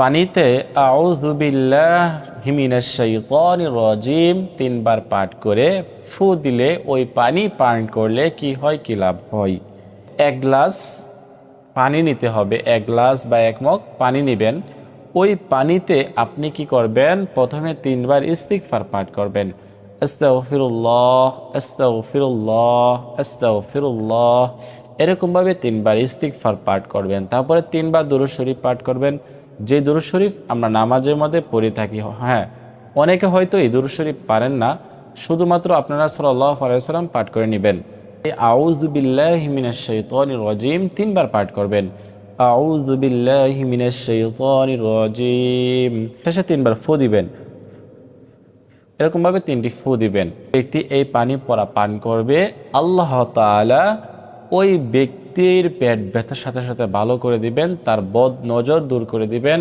পানিতে রাজিম তিনবার পাঠ করে ফু দিলে ওই পানি পান করলে কি হয়, কি লাভ হয়? এক গ্লাস পানি নিতে হবে, এক গ্লাস বা এক মগ পানি নেবেন। ওই পানিতে আপনি কি করবেন? প্রথমে তিনবার ইস্তিগফার পাঠ করবেন। এরকমভাবে তিনবার ইস্তিগফার পাঠ করবেন। তারপরে তিনবার দুরূদ শরীফ পাঠ করবেন। যে দুরূদ শরীফ আমরা নামাজের মধ্যে পড়ে থাকি হ্যাঁ অনেকে হয়তো এই দুরূদ শরীফ পারেন না, শুধুমাত্র আপনারা সাল্লাম পাঠ করে নেবেন। আউযু বিল্লাহি মিনাশ শাইতানির রাজিম, তিনবার পাঠ করবেন। শেষে তিনবার ফু দিবেন। এরকমভাবে তিনটি ফু দিবেন। ব্যক্তি এই পানি পরা পান করবে, আল্লাহ তাআলা ওই ব্যক্তির পেট ব্যথার সাথে সাথে ভালো করে দিবেন, তার বদ নজর দূর করে দিবেন।